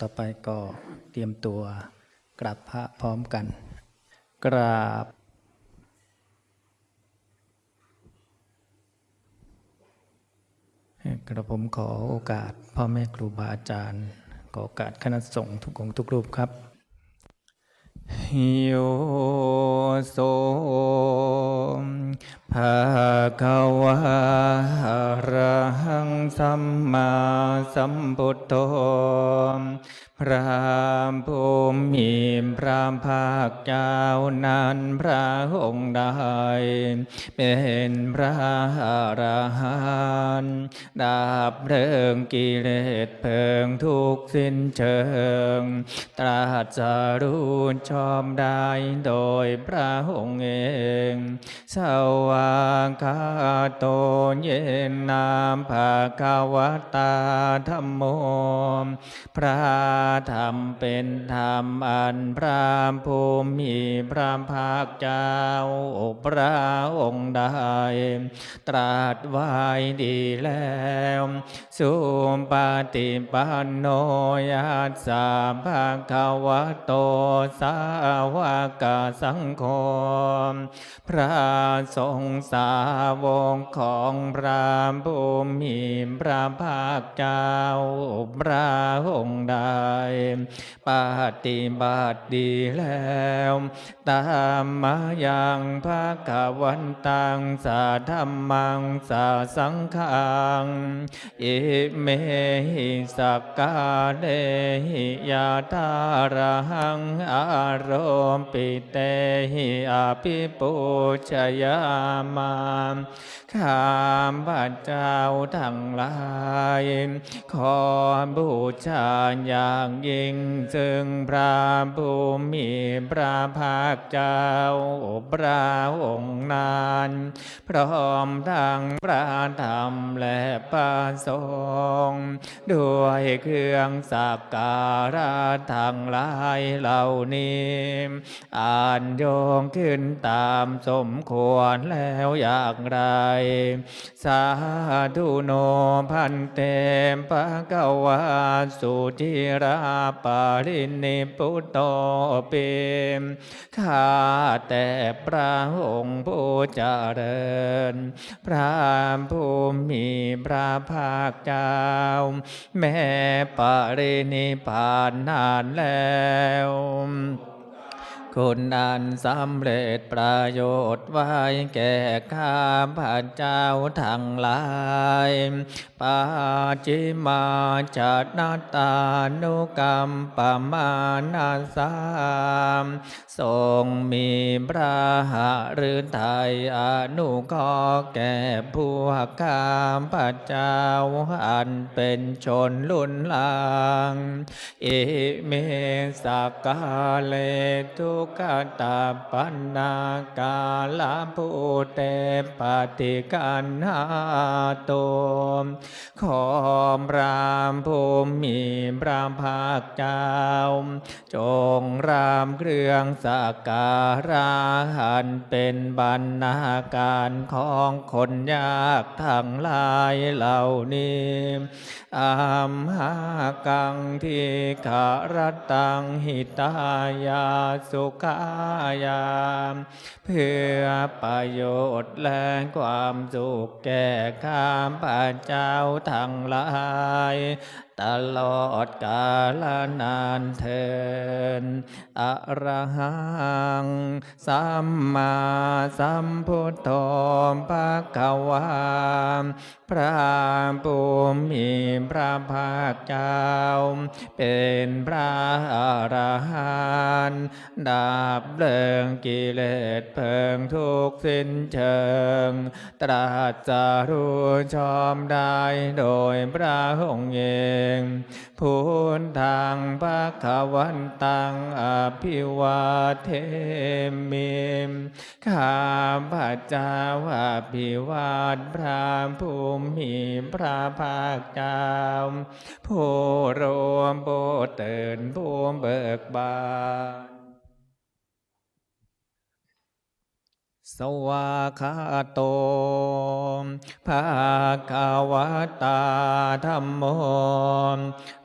ต่อไปก็เตรียมตัวกราบพระพร้อมกัน กราบกระผมขอโอกาสพ่อแม่ครูบาอาจารย์ ขอโอกาสคณะสงฆ์ทุกองค์ทุกรูปครับ โยโสภะคะวะระหังสัมมาสัมพุทโธพระภูมิพระภาคเจ้านั้นพระองค์ใดเป็นพระอรหันต์ดับเพลิงกิเลสเพลิงทุกสิ้นเชิง ตรัสรู้ชอบได้โดยพระองค์เองสวากาโตเยนนามภาคาวตาธรรมโมพระธรรมเป็นธรรมอันพระภูมิพระภาคเจ้าพระองค์ใดตรัสไว้ดีแล้ว สุปฏิปันโนยัสสะภะคะวะโตสาวกสังโฆพระสงฆ์สาวกของพระภูมิ พระภาคเจ้าพระองค์ใดปฏิบัติดีแล้ว ตามมาอยังภาควันตังสาธรรมังสาสังฆังอิเมหิสักกาเลหิยาตาระหังอารมปิเตหิอภิปุชยามาข้ามพระเจ้าทั้งหลายขอบูชาอย่างยิ่งซึ่งพระภูมิพระภาคเจ้าพระองค์นั้นพร้อมทั้งพระธรรมและพระสงฆ์ด้วยเครื่องสักการะทั้งหลายเหล่านี้อ่านโยงขึ้นตามสมควรแล้วอย่างไร สาธุโนพันเตปะกวาสุจิราปารินิพุตโตเปมข้าแต่พระองค์ผู้เจริญ พระภูมิพระภาคเจ้า แม่ปรินิพานนานแล้ว คุณอันสำเร็จประโยชน์ไว้แก่ข้าพระเจ้าทั้งหลายปาจิมาจัตนาตานุกรรมปมานาสามทรงมีพระหฤทัยอนุเคราะห์แก่พวกข้าพระเจ้าอันเป็นชนลุ่นลังอิเมสักกาเลทุกตาปันนากาลภูเตปฏิกันหาโตขอพระภูมิพระภาคเจ้า จงรามเครื่องสักการะหันเป็นบรรณาการของคนยากทั้งหลายเหล่านี้อามหากังทิขารตังหิตายาสุกายามเพื่อประโยชน์และความสุขแก่ข้าพระเจ้าทั้งหลาย ตลอดกาลนานเทินอรหังสัมมาสัมพุทโธภะคะวาพระภูมิพระภาคเจ้า เป็นพระอรหันต์ดับเลิงกิเลสเพลิงทุกข์สิ้นเชิง ตรัสรู้ชอบได้โดยพระองค์เองพุทธังภะคะวันตังอภิวาเทมิข้าพระเจ้าอภิวาทพระภูมิพระภาคเจ้าผู้รวมโบตื่นผู้เบิกบาน สวาคาโตภาคาวตาธรรมโม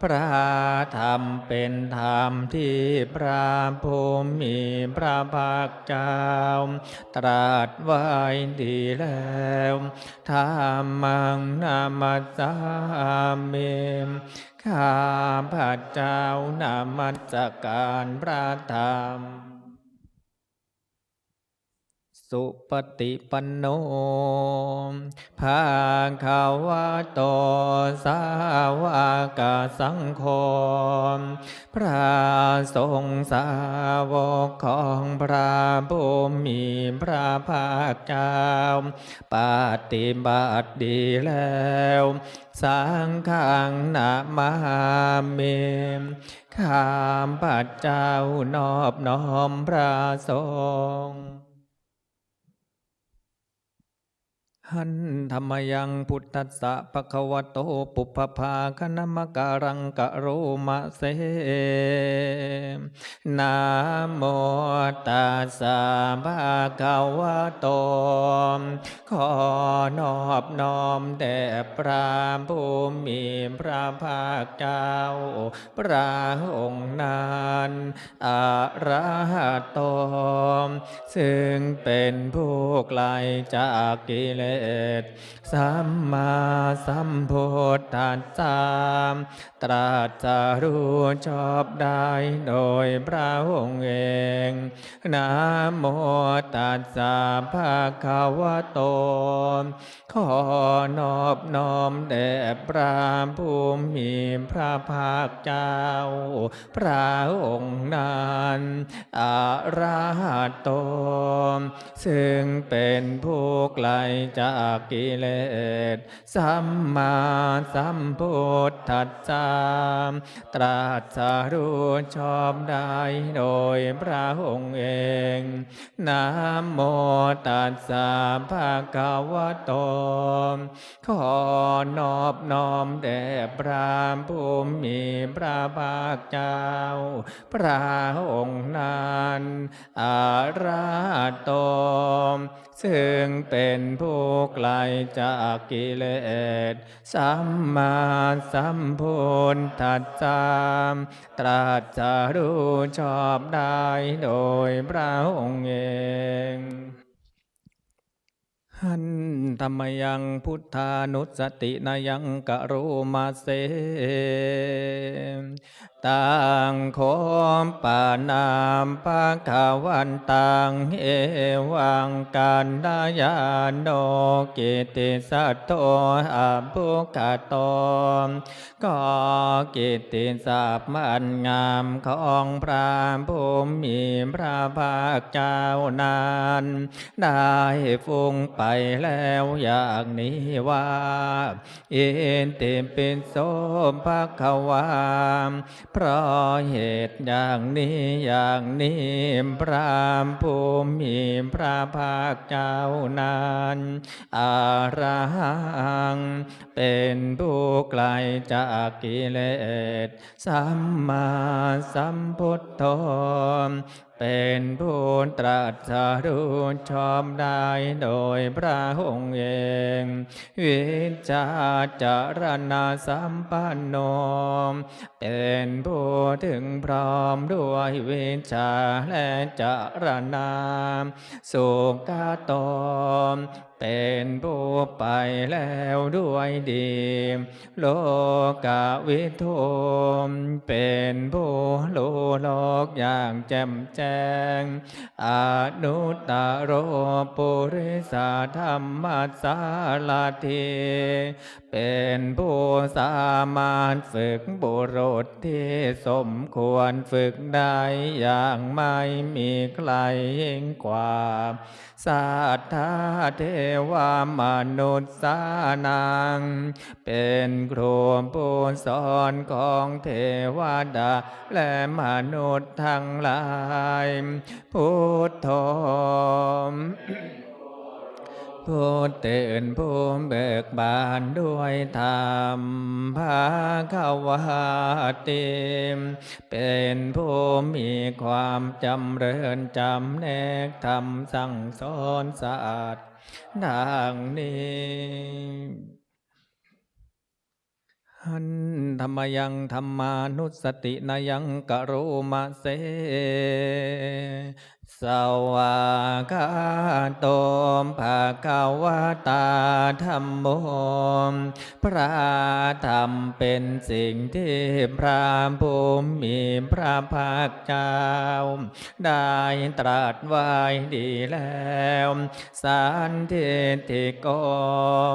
พระธรรมเป็นธรรมที่พระภูมิพระภาคเจ้า ตรัสไว้ดีแล้วธรรมังนามัสสามิข้าพระเจ้านามัสการพระธรรม สุปฏิปันโนภาคาวะโตสาวกสังโฆพระสงฆ์สาวกของพระบุมีพระภาคเจ้าปฏิบัติดีแล้วสังฆังนามามิข้าพระเจ้านอบน้อมพระสงฆ์ หันธรรมยังพุทธัสสะภะคะวะโตปุพพาคณมการังกะโรมะเสนะโมตัสสะภะคะวะโต ขอนอบน้อมแด่พระผู้มีพระภาคเจ้า พระองค์นั้นอะระหะโต ซึ่งเป็นผู้ไกลจากกิเลสสัมมาสัมพุทธัสสะตรัสรู้ชอบได้โดยพระองค์เองนะโมตัสสะภะคะวะโต ขอนอบน้อมแด่พระผู้มีพระภาคเจ้า พระองค์นั้นอะระหะโต ซึ่งเป็นผู้ไกลจากากิเลสสัมมาสัมพุทธัสสะตรัสรู้ชอบได้โดยพระองค์เองนะโมตัสสะภะคะวะโต ขอนอบน้อมแด่พระผู้มีพระภาคเจ้า พระองค์นั้นอาราโต ซึ่งเป็นผู้ไกลจากกิเลส สัมมาสัมพุทธัสสะตรัสรู้ชอบได้โดยพระองค์เองหันธรรมยังพุทธานุสตินายังกะโรมาเส ตังโคมปานามปะขวันตังเอวังกันดายาโนกิติสัตโตอาบุคโตก็กิตติศัพมันงามของพระผู้มีพระภาคเจ้านานได้ฟุ้งไปแล้วอย่างนี้ว่าอินติปิโสภะควาเพราะเหตุอย่างนี้อย่างนี้พระภูมิพระภาคเจ้านานอาระหัง เป็นผู้ไกลจากกิเลสสัมมาสัมพุทโธ เป็นผู้ตรัสรู้ชอบได้โดยพระองค์เอง วิจาจารณาสัมปันโน เป็นผู้ถึงพร้อมด้วยวิชาและจารณาสุกาโตม เป็นผู้ไปแล้วด้วยดี โลกาวิทูมเป็นผู้รู้โลกอย่างแจ่มแจ้ง อนุตตโรปุริสาธรรมสารทีเป็นผู้สามารถฝึกบุรุษที่สมควรฝึกได้อย่างไม่มีใครยิ่งกว่าสัทธาเทวามนุษย์สานัง เป็นครูผู้สอนของเทวดา และมนุษย์ทั้งหลาย พุทโธ ผู้ตื่นผู้เบิกบานด้วยธรรมภาควาติมเป็นผู้มีความจำเริญจำแนกธรรมสั่งสอนสะอาดดังนี้หันธรรมยังธรรมานุสตินายังกโรมาเส สวากาโตมภาคาวตาธรรมโมพระธรรมเป็นสิ่งที่พระภูมิพระภาคเจ้า ได้ตรัสไว้ดีแล้ว สารเทติโก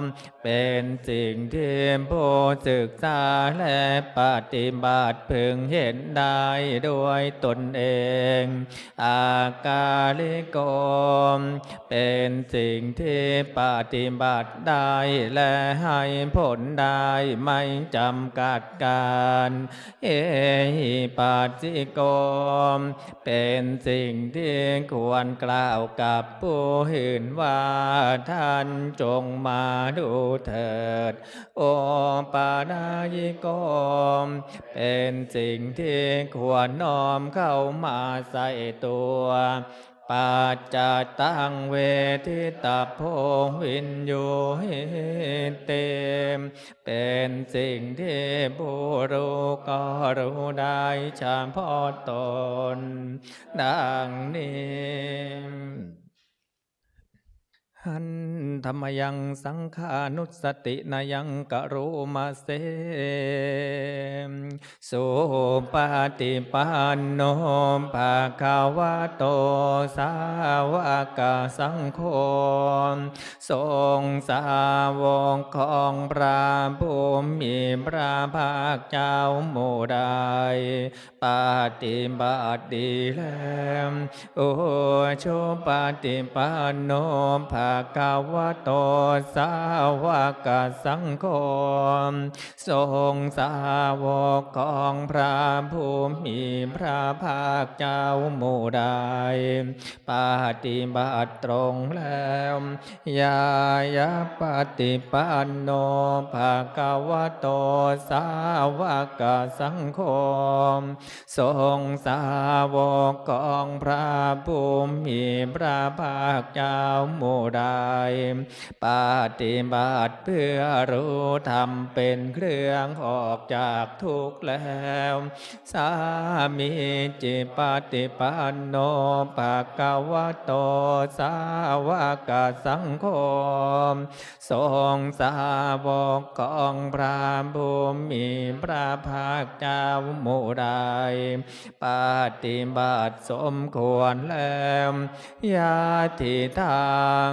มเป็นสิ่งที่ผู้ศึกษาและปฏิบัติพึงเห็นได้ด้วยตนเองอากาลิโกมเป็นสิ่งที่ปฏิบัติได้และให้ผลได้ไม่จำกัดการ เอหิปัสสิโกมเป็นสิ่งที่ควรกล่าวกับผู้อื่นว่าท่านจงมาดูเถิด โอปานายิโกมเป็นสิ่งที่ควรน้อมเข้ามาใส่ตัวปัจจตังเวทิตาโพวินโยหิเตมเป็นสิ่งที่ผู้รู้ก็รู้ได้เฉพาะตนดังนี้ หันธรรมยังสังขานุสตินายังกะโรมาเสสุปฏิปันโนภาคาวะโตสาวกาสังโฆทรงสาวกของพระผู้มีพระภาคเจ้าหมู่ใดปฏิบัติแล้วโอโชปฏิปันโนภาคาวโตสาวกสังโฆทรงสาวกของพระผู้มีพระภาคเจ้าหมู่ใดปฏิบัติตรงแล้วยายาปฏิปันโนภาคาวโตสาวกสังโฆทรงสาวกของพระผู้มีพระภาคเจ้าหมู่ใดปฏิบัติเพื่อรู้ธรรมเป็นเครื่องออกจากทุกข์แล้ว สามีจิปฏิปันโนภาควะโตสาวกสังโฆทรงสาวกของพระผู้มีพระภาคเจ้ามู่ใดปฏิบัติสมควรแล้วยาทิทาง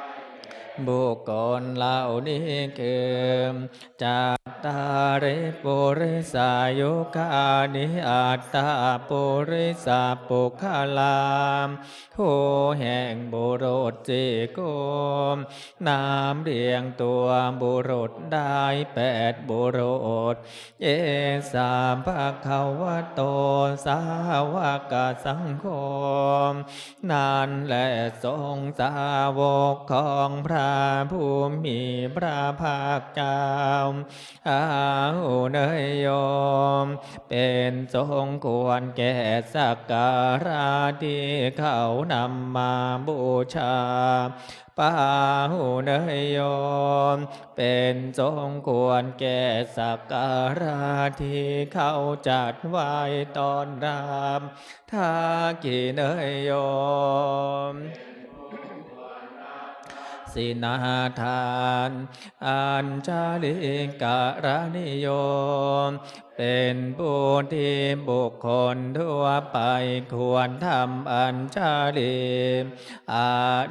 บุคคลเหล่านี้คือจัตตาริปุริสายุคานิอัตตาปุริสาปุคลามผู้แห่งบุรุษจิโกมนามเรียงตัวบุรุษได้แปดบุรุษเยสามภะคะวะโตสาวกสังโฆนั่นแหละทรงสาวกของพระผู้มีพระภาคเจ้าอาหุเนยโยม เป็นทรงควรแก่สักการะที่เขานำมาบูชาปาหุเนยโยม เป็นทรงควรแก่สักการะที่เขาจัดไว้ตอนรับทากิเนยโยม สินาทาน อัญชาลิกะระนิยมเป็นผู้ที่บุคคลทั่วไปควรทำอัญชาลีอ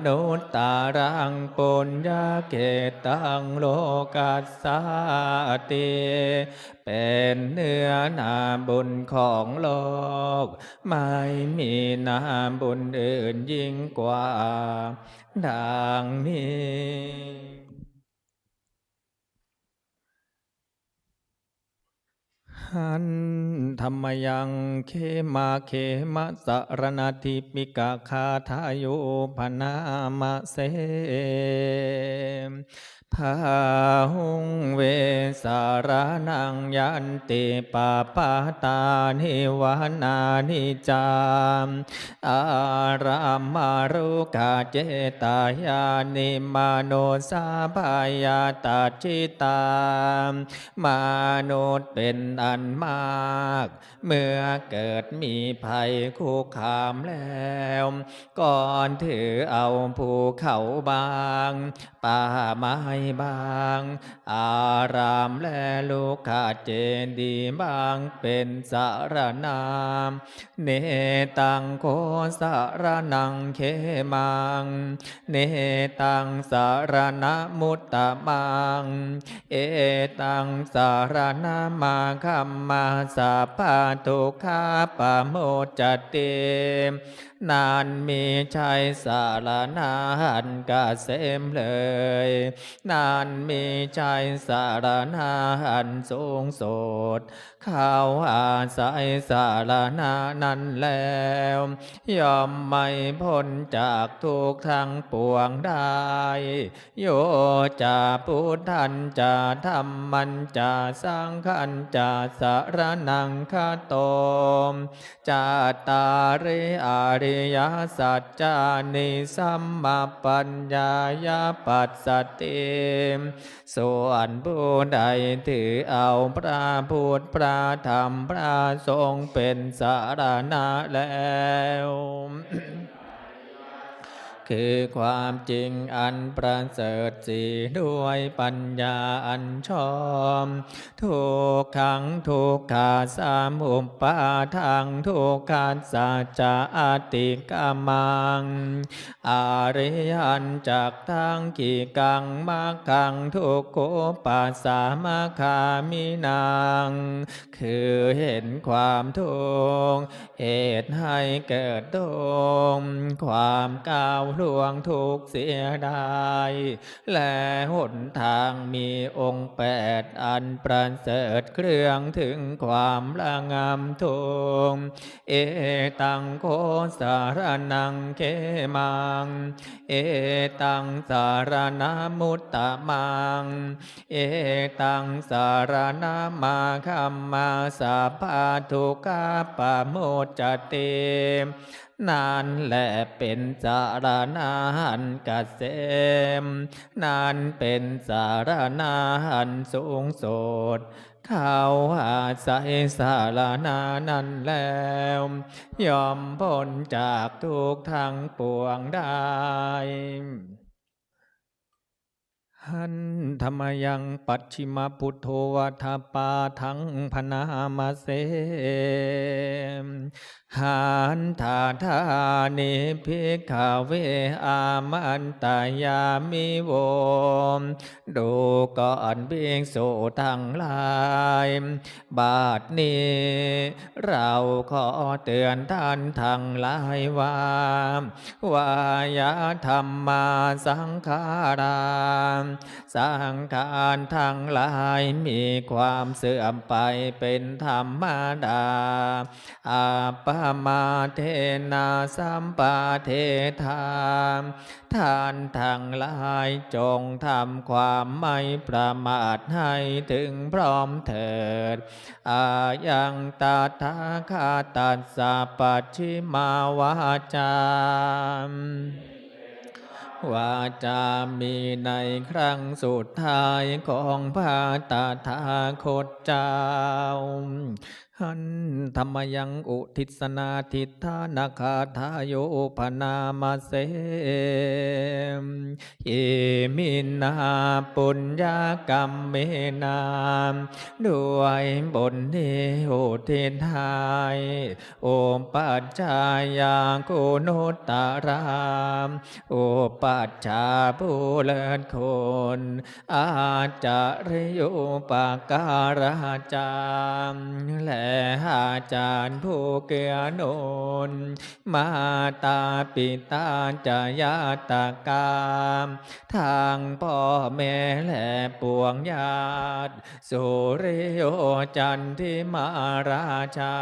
นุตตารังปุญญาเกตังโลกัสสาติเป็นเนื้อนาบุญของโลก ไม่มีนาบุญอื่นยิ่งกว่าดังนี้ หันธรรมยังเขมาเขมะสรณทิปิกาคาทายุพนามาเส ภาหุงเวสารนังยันติปาปาตานิวานานิจามอารามมารุกาเจตายานิมาโนสาบายาตาจิตามมนุษย์เป็นอันมาก เมื่อเกิดมีภัยคุกคามแล้ว ก่อนถือเอาภูเขาบาง ป่าไม้บาง อารามและลูกขาเจดีย์บางเป็นสารนาม เนตังโคสารนังเคมัง เนตังสารณมุตตะมัง เอตังสารณมาคัมมาสาปาตุคาปโมจจเต นานมีชัยสารนาหันกาเสมเลย นานมีชัยสารนาหันสูงสดเขาอาศัยสารนานั้นแล้วยอมไม่พ้นจากทุกทั้งปวงได้ โยจะพุทธันจะธรรมันจะสังขันจะสารนังคาโตมจาตาริอาริยสัจจานิสัมมาปัญญายาปัสสติส่วนผู้ใดถือเอาพระพุทธพระธรรมพระสงฆ์เป็นสารณะแล้ว คือความจริงอันประเสริฐสีด้วยปัญญาอันชอบทุกขังทุกขาสามุปปาทังทุกขาสัจจะอติกามังอาริยันจากทางกีกังมากังทุกโกปัสสามาคามินางคือเห็นความทุกข์เหตุให้เกิดทุกขความก้าวล่วงทุกเสียดายและหนทางมีองค์แปดอันประเสริฐเครื่องถึงความละงามทุกข์เอตังโคสารนังเคมัง เอตังสารนามุตตะมัง เอตังสารนามาคัมมาสาปาทุกาปะโมจจเต นั่นแหละเป็นสารนาหันกเกษมนั่นเป็นสารนาหันสูงสดเขาอาศัยสารนานั้นแล้วยอมพ้นจากทุกทางปวงได้ หันธรรมยังปัจฉิมพุทโธวัฏปาทังพนามาเสมหันธาธานิพิกขเวอามันตายามิโวมดูก่อนเบียงโสทั้งหลาย บาทนี้ เราขอเตือนท่านทั้งหลายว่าวายาธรรมาสังขาราสังขารทั้งหลายมีความเสื่อมไปเป็นธรรมดาอาปมาเทนาสัมปาเทธามท่านทั้งหลายจงทำความไม่ประมาทให้ถึงพร้อมเถิดอายังตาทาคาตัสสะปัจฉิมาวาจาม วาจามีในครั้งสุดท้ายของพระตถาคตเจ้า หันธรรมยังอุทิศนาทิฏฐานาคาทายโยปนามาเสมเยมินาปุญญากรรมเมนามด้วยบนนี้อุทิศให้โอปัจจายากุนุตารามโอปัจจาผู้เลิศคนอาจจะริยุปการาจามและอาจารย์ผู้เกื้อหนุนมาตาปิตาจายาตากามทางพ่อแม่และปวงญาติสุริโยจันทิมาราชา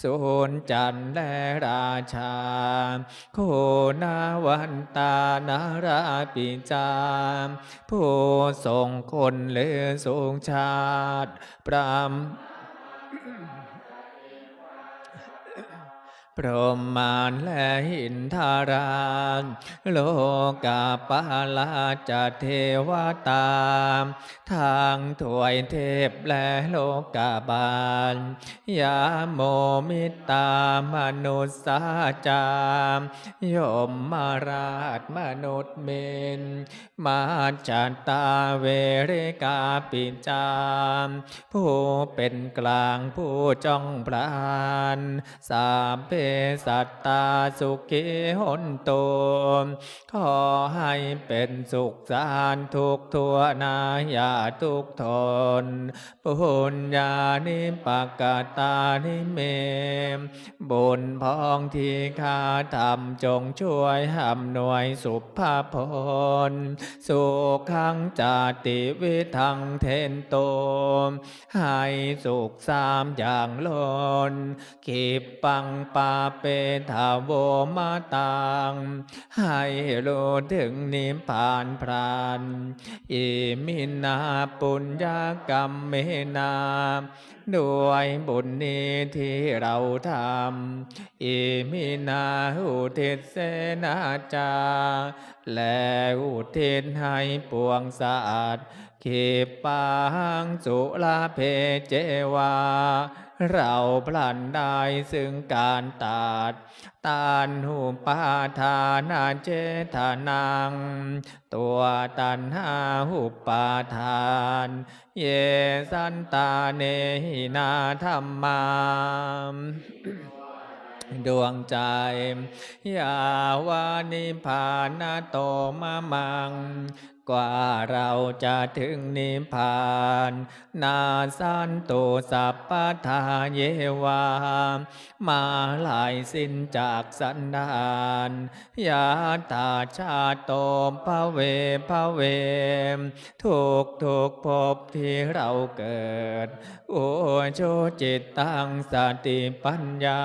สุนจันและราชา โคนาวันตานาราปิจามผู้ทรงคนหรือทรงชาติพราม พรหมานและหินทารานโลกาปาลาจะเทวตาทางถวยเทพและโลกาบาล ยาโมมิตามนุษสาจามยมมาราชมนุษย์เมน มาจัตตาเวริกาปิจามผู้เป็นกลางผู้จ้องพรานสามเพสัตตาสุขีหนโตมขอให้เป็นสุขสานทุกทัวนายาทุกทนปุญญานิปกาตานิเมบุญพองที่ข้าทำจงช่วยหำหน่วยสุภาพลสุขังจาติวิทังเทนโตให้สุขสามอย่างลนขีปปังปาเปทาโวมาตัง ให้รู้ถึงนิพพานพรานอิมินาปุญญากรรมเมนาด้วยบุญนี้ที่เราทำอิมินาอุทิศเสนาจา และอุทิศให้ปวงสัตว์ขีปังสุลาเพเจวา เราพลันได้ซึ่งการตัดตานหูปาทานาเจทานัง ตัวตันหาหุปาทาน เยสันตาเนหินาธรรมามดวงใจ ยาวานิพานาโตมามัง กว่าเราจะถึงนิพพาน นาสันตุสัพพทาเยวา มาหลายสิ้นจากสันดานยาตาชาโตมภเวภเวมทุกทุกภพที่เราเกิด โอโชจิตตังสติปัญญา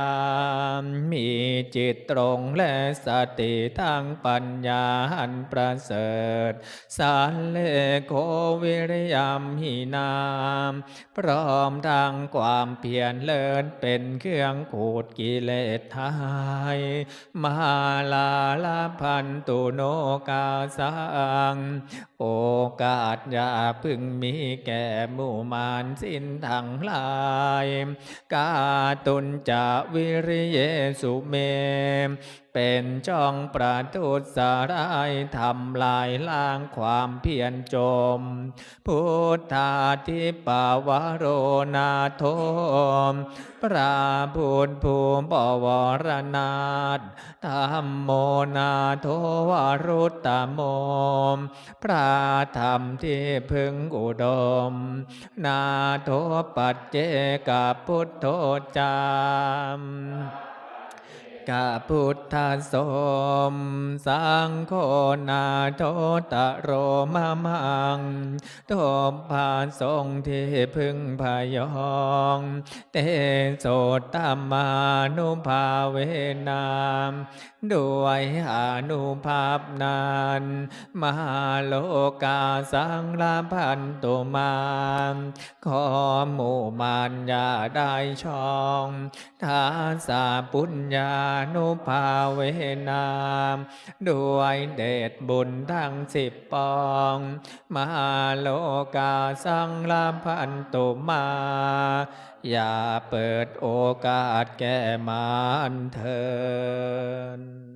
มีจิตตรงและสติทางปัญญาอันประเสริฐสารเลโกวิริยมหินาม พร้อมทางความเพียรเลินเป็นเครื่องขูดกิเลสหายมหาลาลาพันตุโนกาสังโอกาสอย่าพึงมีแก่หมู่มานสิ้นทั้งลาย กาตุนจะวิริเยสุเม เป็นจ้องประทุษสารายทำลายล้างความเพียรจม พุทธาทิปาวโรนาโทมพระพุทธภูมิบวรนาถธรรมโมนาโทวรุตตโมพระธรรมที่พึงอุดม นาโทปัจเจกพุทโธจามกาพุทธสม สังโฆนาโทตะโรมามังโทมพานทรงที่พึงพยอง เตโสตามานุภาเวนามด้วยอนุภาพนาน มหาโลกาสังลาพันตุมา ขอหมู่มานยาได้ช่องทาสาปุญญานุภาเวนามด้วยเดชบุญทั้งสิบปอง มหาโลกาสังลาพันตุมาอย่าเปิดโอกาสแก่มานเถิน